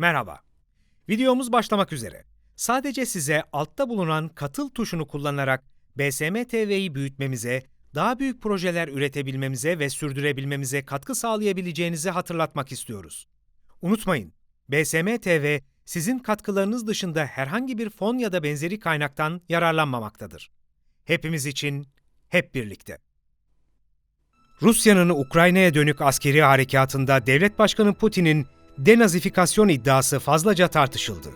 Merhaba. Videomuz başlamak üzere. Sadece size altta bulunan katıl tuşunu kullanarak BSM TV'yi büyütmemize, daha büyük projeler üretebilmemize ve sürdürebilmemize katkı sağlayabileceğinizi hatırlatmak istiyoruz. Unutmayın, BSM TV sizin katkılarınız dışında herhangi bir fon ya da benzeri kaynaktan yararlanmamaktadır. Hepimiz için hep birlikte. Rusya'nın Ukrayna'ya dönük askeri harekatında Devlet Başkanı Putin'in denazifikasyon iddiası fazlaca tartışıldı.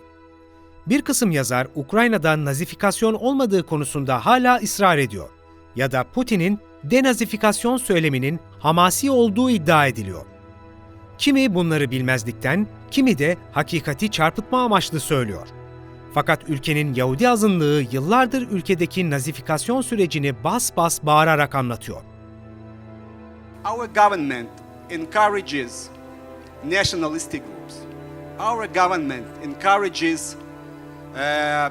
Bir kısım yazar Ukrayna'da nazifikasyon olmadığı konusunda hala ısrar ediyor ya da Putin'in denazifikasyon söyleminin hamasi olduğu iddia ediliyor. Kimi bunları bilmezlikten, kimi de hakikati çarpıtma amaçlı söylüyor. Fakat ülkenin Yahudi azınlığı yıllardır ülkedeki nazifikasyon sürecini bas bas bağırarak anlatıyor. Our government encourages nationalistic groups. Our government encourages uh,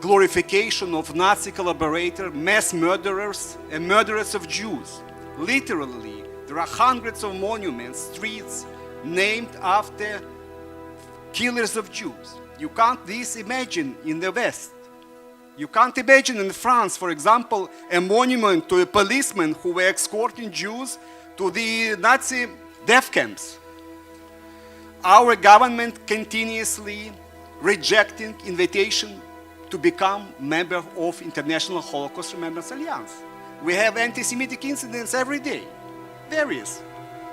glorification of Nazi collaborators, mass murderers, and murderers of Jews. Literally, there are hundreds of monuments, streets named after killers of Jews. You can't this imagine in the West. You can't imagine in France, for example, a monument to a policeman who were escorting Jews to the Nazi death camps. Our government continuously rejecting invitation to become member of International Holocaust Remembrance Alliance. We have anti-Semitic incidents every day, various.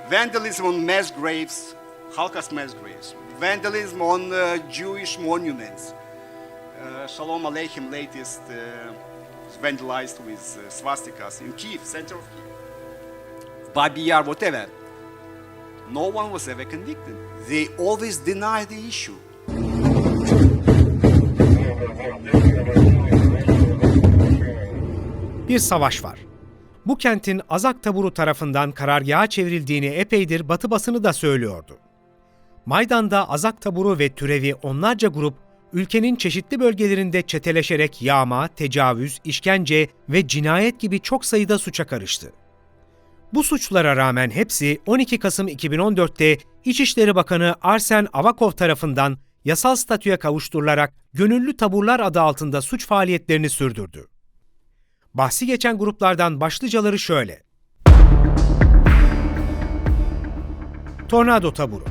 Vandalism on mass graves, Holocaust mass graves, vandalism on uh, Jewish monuments, uh, Shalom Aleichem latest uh, vandalized with uh, swastikas in Kiev, center of Kiev. Babi Yar, whatever. No one was ever convicted. They always deny the issue. Bir savaş var. Bu kentin Azak taburu tarafından karargaha çevrildiğini epeydir Batı basını da söylüyordu. Maydan'da Azak taburu ve türevi onlarca grup ülkenin çeşitli bölgelerinde çeteleşerek yağma, tecavüz, işkence ve cinayet gibi çok sayıda suça karıştı. Bu suçlara rağmen hepsi 12 Kasım 2014'te İçişleri Bakanı Arsen Avakov tarafından yasal statüye kavuşturularak Gönüllü Taburlar adı altında suç faaliyetlerini sürdürdü. Bahsi geçen gruplardan başlıcaları şöyle. Tornado Taburu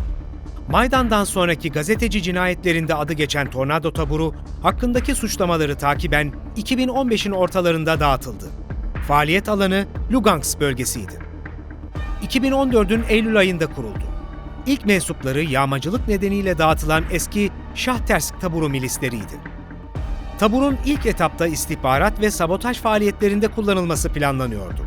Maydan'dan sonraki gazeteci cinayetlerinde adı geçen Tornado Taburu, hakkındaki suçlamaları takiben 2015'in ortalarında dağıtıldı. Faaliyet alanı Lugansk bölgesiydi. 2014'ün Eylül ayında kuruldu. İlk mensupları yağmacılık nedeniyle dağıtılan eski Şahtersk taburu milisleriydi. Taburun ilk etapta istihbarat ve sabotaj faaliyetlerinde kullanılması planlanıyordu.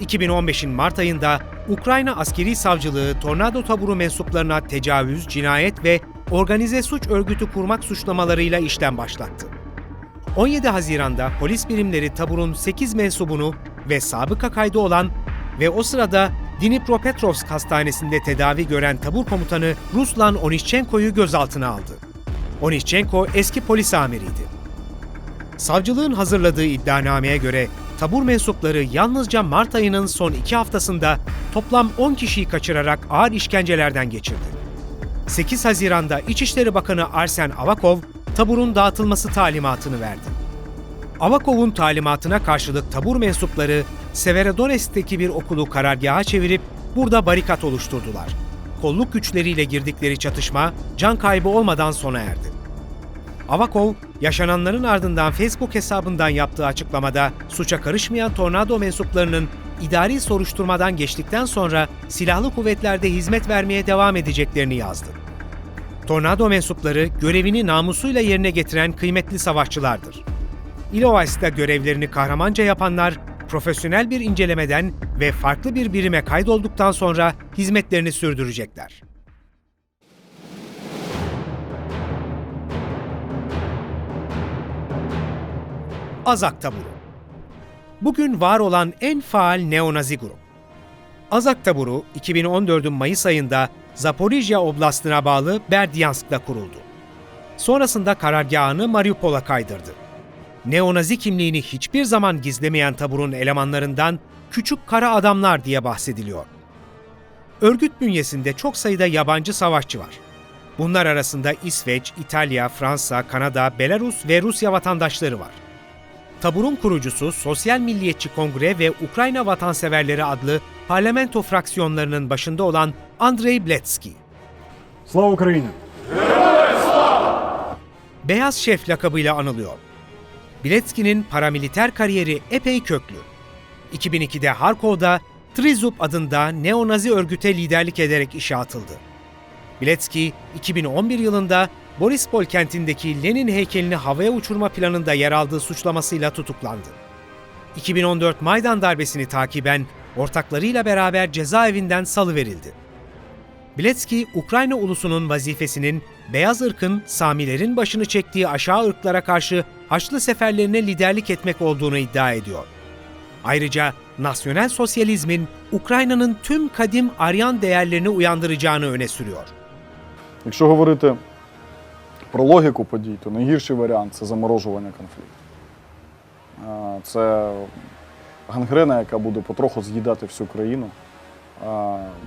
2015'in Mart ayında Ukrayna Askeri Savcılığı Tornado taburu mensuplarına tecavüz, cinayet ve organize suç örgütü kurmak suçlamalarıyla işlem başlattı. 17 Haziran'da polis birimleri taburun 8 mensubunu ve sabıka kaydı olan ve o sırada Dnipropetrovsk Hastanesi'nde tedavi gören tabur komutanı Ruslan Onişchenko'yu gözaltına aldı. Onişchenko eski polis amiriydi. Savcılığın hazırladığı iddianameye göre tabur mensupları yalnızca Mart ayının son iki haftasında toplam 10 kişiyi kaçırarak ağır işkencelerden geçirdi. 8 Haziran'da İçişleri Bakanı Arsen Avakov, taburun dağıtılması talimatını verdi. Avakov'un talimatına karşılık tabur mensupları Severodonetsk'teki bir okulu karargaha çevirip burada barikat oluşturdular. Kolluk güçleriyle girdikleri çatışma can kaybı olmadan sona erdi. Avakov, yaşananların ardından Facebook hesabından yaptığı açıklamada suça karışmayan tornado mensuplarının idari soruşturmadan geçtikten sonra silahlı kuvvetlerde hizmet vermeye devam edeceklerini yazdı. Tornado mensupları görevini namusuyla yerine getiren kıymetli savaşçılardır. Ilovaisk'ta görevlerini kahramanca yapanlar, profesyonel bir incelemeden ve farklı bir birime kaydolduktan sonra hizmetlerini sürdürecekler. Azak Taburu Bugün var olan en faal neonazi grup. Azak Taburu 2014'ün Mayıs ayında Zaporijya Oblastına bağlı Berdyansk'ta kuruldu. Sonrasında karargahını Mariupol'a kaydırdı. Neonazi kimliğini hiçbir zaman gizlemeyen taburun elemanlarından küçük kara adamlar diye bahsediliyor. Örgüt bünyesinde çok sayıda yabancı savaşçı var. Bunlar arasında İsveç, İtalya, Fransa, Kanada, Belarus ve Rusya vatandaşları var. Tabur'un kurucusu Sosyal Milliyetçi Kongre ve Ukrayna Vatanseverleri adlı parlamento fraksiyonlarının başında olan Andrei Bletski. Slava Ukrayna! Beyaz Şef lakabıyla anılıyor. Biletski'nin paramiliter kariyeri epey köklü. 2002'de Harkov'da Trizup adında neonazi örgüte liderlik ederek işe atıldı. Biletski 2011 yılında Borispol kentindeki Lenin heykelini havaya uçurma planında yer aldığı suçlamasıyla tutuklandı. 2014 Maydan darbesini takiben ortaklarıyla beraber cezaevinden salıverildi. Biletski, Ukrayna ulusunun vazifesinin beyaz ırkın Samilerin başını çektiği aşağı ırklara karşı Haçlı seferlerine liderlik etmek olduğunu iddia ediyor. Ayrıca nasyonel sosyalizmin Ukrayna'nın tüm kadim Aryan değerlerini uyandıracağını öne sürüyor. Якщо говорити про логіку подій, то найгірший варіант це заморожування конфлікту. Е, Це гангрена, яка буде потроху з'їдати всю країну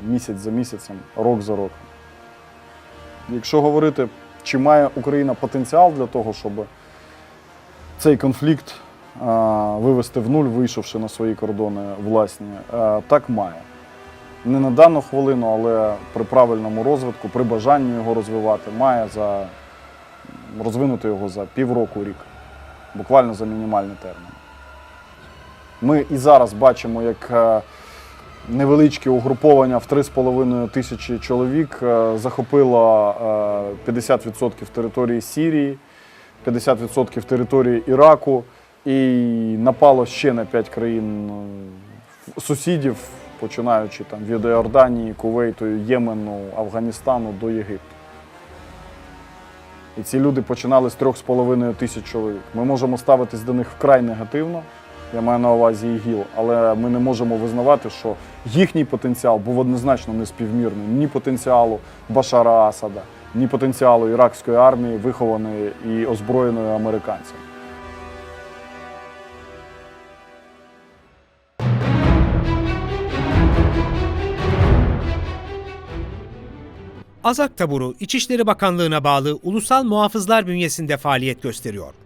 місяць за місяцем, рок за роком. Якщо говорити, чи має Україна потенціал для того, щоб цей конфлікт вивести в нуль, вийшовши на свої кордони власні, так має не на дану хвилину, але при правильному розвитку, при бажанні його розвивати, має за розвинути його за півроку рік, буквально за мінімальний термін. Ми і зараз бачимо, як е, невеличке угруповання в 3,5 тисячі чоловік е, захопило е, 50% території Сірії, 50% території Іраку і напало ще на 5 країн е, сусідів, починаючи там від Іорданії, Кувейту, Ємену, Афганістану до Єгипту. І ці люди починали з 3,5 тисяч чоловік. Ми можемо ставитись до них вкрай негативно, я маю на увазі ІГІЛ, але ми не можемо визнавати, що їхній потенціал був однозначно неспівмірний ні потенціалу Башара Асада, ні потенціалу іракської армії, вихованої і озброєної американцями. Azak taburu İçişleri Bakanlığı'na bağlı ulusal muhafızlar bünyesinde faaliyet gösteriyor.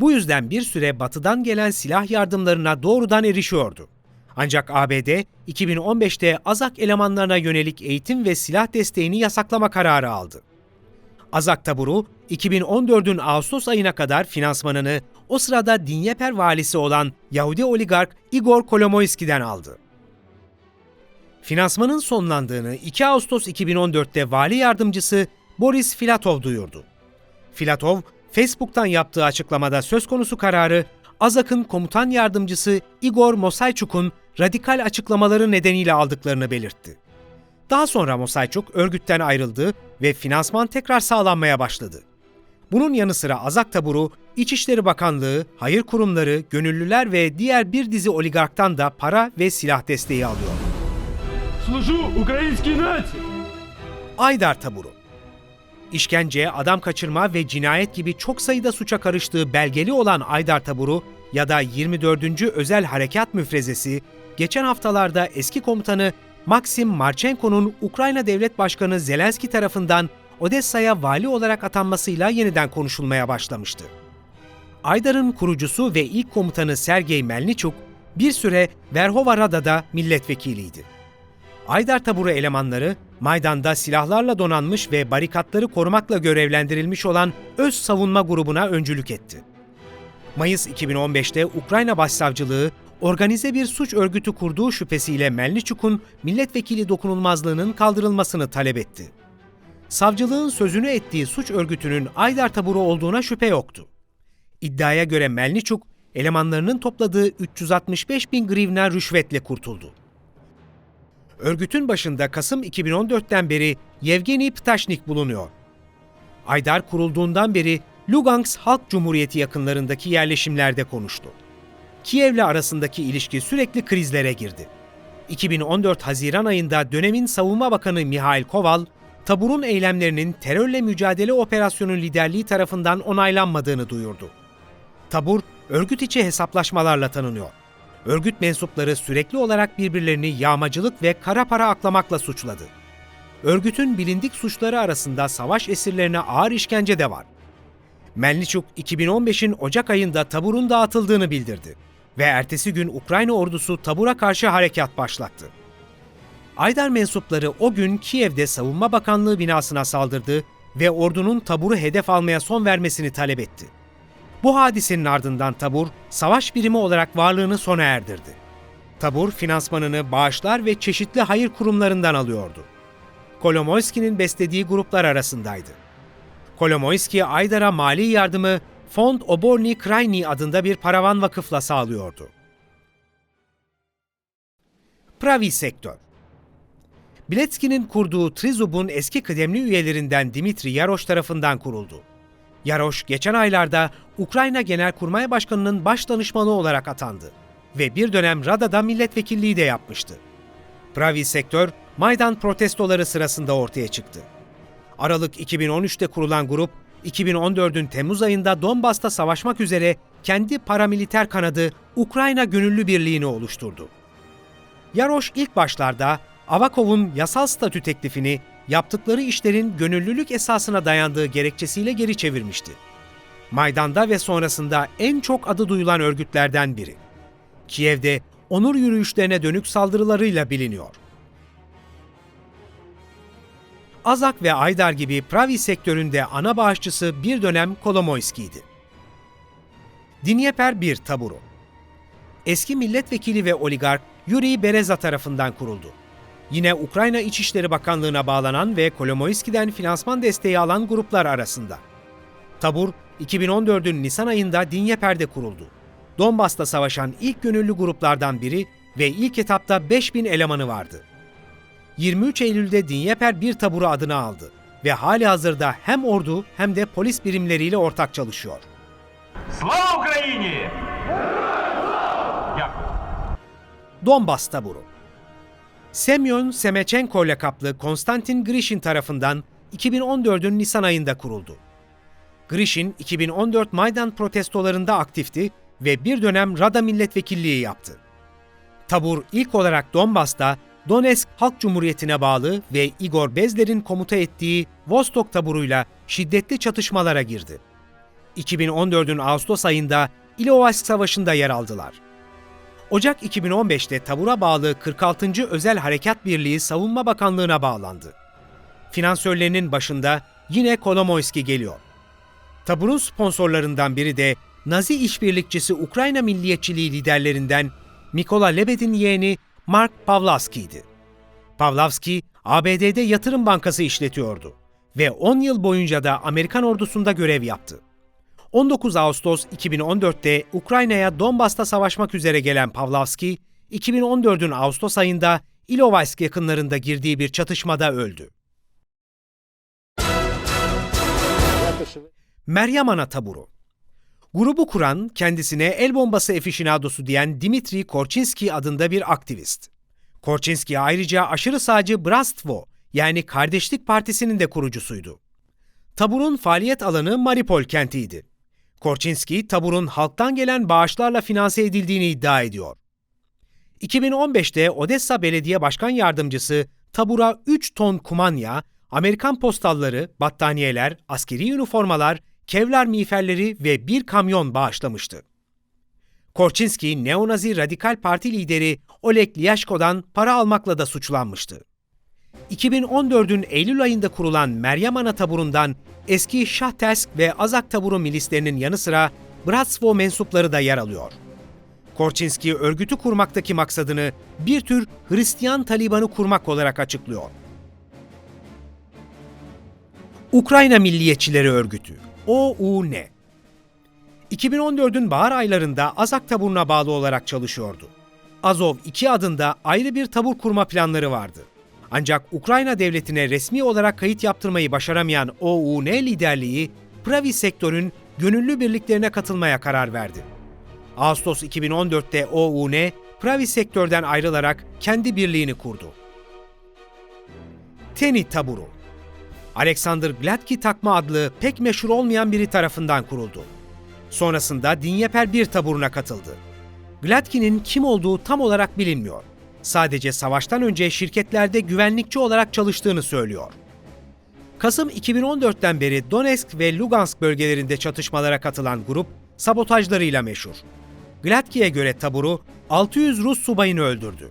Bu yüzden bir süre batıdan gelen silah yardımlarına doğrudan erişiyordu. Ancak ABD 2015'te Azak elemanlarına yönelik eğitim ve silah desteğini yasaklama kararı aldı. Azak taburu 2014'ün Ağustos ayına kadar finansmanını o sırada Dinyeper valisi olan Yahudi oligark Igor Kolomoyski'den aldı. Finansmanın sonlandığını 2 Ağustos 2014'te vali yardımcısı Boris Filatov duyurdu. Filatov, Facebook'tan yaptığı açıklamada söz konusu kararı Azak'ın komutan yardımcısı Igor Mosaychuk'un radikal açıklamaları nedeniyle aldıklarını belirtti. Daha sonra Mosaychuk örgütten ayrıldı ve finansman tekrar sağlanmaya başladı. Bunun yanı sıra Azak taburu, İçişleri Bakanlığı, hayır kurumları, gönüllüler ve diğer bir dizi oligarktan da para ve silah desteği alıyor. Служу українській нації! Aydar taburu. İşkence, adam kaçırma ve cinayet gibi çok sayıda suça karıştığı belgeli olan Aydar taburu ya da 24. Özel Harekat Müfrezesi, geçen haftalarda eski komutanı Maxim Marchenko'nun Ukrayna Devlet Başkanı Zelenski tarafından Odessa'ya vali olarak atanmasıyla yeniden konuşulmaya başlamıştı. Aydar'ın kurucusu ve ilk komutanı Sergey Melnichuk bir süre Verhova Rada'da milletvekiliydi. Aydar taburu elemanları Maydan'da silahlarla donanmış ve barikatları korumakla görevlendirilmiş olan Öz Savunma grubuna öncülük etti. Mayıs 2015'te Ukrayna Başsavcılığı organize bir suç örgütü kurduğu şüphesiyle Melnichuk'un milletvekili dokunulmazlığının kaldırılmasını talep etti. Savcılığın sözünü ettiği suç örgütünün Aydar taburu olduğuna şüphe yoktu. İddiaya göre Melnichuk, elemanlarının topladığı 365 bin grivna rüşvetle kurtuldu. Örgütün başında Kasım 2014'ten beri Yevgeni Ptaşnik bulunuyor. Aydar kurulduğundan beri Lugansk Halk Cumhuriyeti yakınlarındaki yerleşimlerde konuştu. Kiev'le arasındaki ilişki sürekli krizlere girdi. 2014 Haziran ayında dönemin Savunma Bakanı Mihail Koval, taburun eylemlerinin terörle mücadele operasyonu liderliği tarafından onaylanmadığını duyurdu. Tabur, örgüt içi hesaplaşmalarla tanınıyor. Örgüt mensupları sürekli olarak birbirlerini yağmacılık ve kara para aklamakla suçladı. örgütün bilindik suçları arasında savaş esirlerine ağır işkence de var. Melniçuk 2015'in Ocak ayında taburun dağıtıldığını bildirdi ve ertesi gün Ukrayna ordusu tabura karşı harekat başlattı. Aydar mensupları o gün Kiev'de Savunma Bakanlığı binasına saldırdı ve ordunun taburu hedef almaya son vermesini talep etti. Bu hadisenin ardından tabur, savaş birimi olarak varlığını sona erdirdi. Tabur, finansmanını bağışlar ve çeşitli hayır kurumlarından alıyordu. Kolomoyski'nin beslediği gruplar arasındaydı. Kolomoyski, Aydar'a mali yardımı Fond Oborny Krayny adında bir paravan vakıfla sağlıyordu. Pravi sektör Biletski'nin kurduğu Trizub'un eski kıdemli üyelerinden Dimitri Yaroş tarafından kuruldu. Yaroş geçen aylarda Ukrayna Genelkurmay Başkanı'nın baş danışmanı olarak atandı ve bir dönem Rada'da milletvekilliği de yapmıştı. Pravi sektör, Maydan protestoları sırasında ortaya çıktı. Aralık 2013'te kurulan grup, 2014'ün Temmuz ayında Donbas'ta savaşmak üzere kendi paramiliter kanadı Ukrayna Gönüllü Birliği'ni oluşturdu. Yaroş ilk başlarda Avakov'un yasal statü teklifini yaptıkları işlerin gönüllülük esasına dayandığı gerekçesiyle geri çevirmişti. Maydan'da ve sonrasında en çok adı duyulan örgütlerden biri. Kiev'de onur yürüyüşlerine dönük saldırılarıyla biliniyor. Azak ve Aydar gibi Pravi sektöründe ana bağışçısı bir dönem Kolomoyski'ydi. Dinyeper 1 taburu. Eski milletvekili ve oligark Yuri Bereza tarafından kuruldu. Yine Ukrayna İçişleri Bakanlığı'na bağlanan ve Kolomoyski'den finansman desteği alan gruplar arasında. Tabur, 2014'ün Nisan ayında Dinyeper'de kuruldu. Donbas'ta savaşan ilk gönüllü gruplardan biri ve ilk etapta 5000 elemanı vardı. 23 Eylül'de Dinyeper bir taburu adını aldı ve hali hazırda hem ordu hem de polis birimleriyle ortak çalışıyor. Slava Ukrayni! Donbas taburu. Semyon Semechenko lakaplı Konstantin Grishin tarafından 2014'ün Nisan ayında kuruldu. Grishin 2014 Maydan protestolarında aktifti ve bir dönem Rada milletvekilliği yaptı. Tabur ilk olarak Donbas'ta Donetsk Halk Cumhuriyeti'ne bağlı ve Igor Bezler'in komuta ettiği Vostok taburuyla şiddetli çatışmalara girdi. 2014'ün Ağustos ayında İlovask Savaşı'nda yer aldılar. Ocak 2015'te tabura bağlı 46. Özel Harekat Birliği Savunma Bakanlığı'na bağlandı. Finansörlerinin başında yine Kolomoyski geliyor. Taburun sponsorlarından biri de Nazi işbirlikçisi Ukrayna milliyetçiliği liderlerinden Mikola Lebed'in yeğeni Mark Pavlovski'ydi. Pavlovski, ABD'de yatırım bankası işletiyordu ve 10 yıl boyunca da Amerikan ordusunda görev yaptı. 19 Ağustos 2014'te Ukrayna'ya Donbas'ta savaşmak üzere gelen Pavlovski, 2014'ün Ağustos ayında Ilovaisk yakınlarında girdiği bir çatışmada öldü. Meryem Ana taburu. Grubu kuran, kendisine el bombası efişinadosu diyen Dimitri Korçinski adında bir aktivist. Korçinski ayrıca aşırı sağcı Bratstvo yani Kardeşlik Partisi'nin de kurucusuydu. Taburun faaliyet alanı Maripol kentiydi. Korçinski, taburun halktan gelen bağışlarla finanse edildiğini iddia ediyor. 2015'te Odessa Belediye Başkan Yardımcısı tabura 3 ton kumanya, Amerikan postalları, battaniyeler, askeri üniformalar, kevlar miğferleri ve bir kamyon bağışlamıştı. Korçinski, neonazi radikal parti lideri Oleg Lyashko'dan para almakla da suçlanmıştı. 2014'ün Eylül ayında kurulan Meryem Ana taburundan eski Şahtersk ve Azak taburu milislerinin yanı sıra Bratstvo mensupları da yer alıyor. Korçinski örgütü kurmaktaki maksadını bir tür Hristiyan Taliban'ı kurmak olarak açıklıyor. Ukrayna Milliyetçileri Örgütü OUN 2014'ün bahar aylarında Azak taburuna bağlı olarak çalışıyordu. Azov 2 adında ayrı bir tabur kurma planları vardı. Ancak Ukrayna devletine resmi olarak kayıt yaptırmayı başaramayan OUN liderliği, Pravi sektörün gönüllü birliklerine katılmaya karar verdi. Ağustos 2014'te OUN, Pravi sektörden ayrılarak kendi birliğini kurdu. Teni Taburu Alexander Gladki takma adlı pek meşhur olmayan biri tarafından kuruldu. Sonrasında Dinyeper bir taburuna katıldı. Gladki'nin kim olduğu tam olarak bilinmiyor. Sadece savaştan önce şirketlerde güvenlikçi olarak çalıştığını söylüyor. Kasım 2014'ten beri Donetsk ve Lugansk bölgelerinde çatışmalara katılan grup sabotajlarıyla meşhur. Gladki'ye göre taburu 600 Rus subayını öldürdü.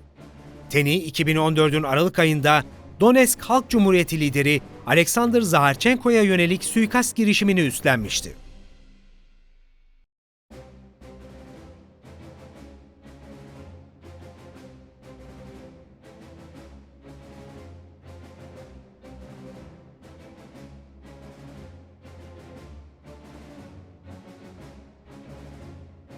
Teni 2014'ün Aralık ayında Donetsk Halk Cumhuriyeti lideri Alexander Zaharchenko'ya yönelik suikast girişimini üstlenmişti.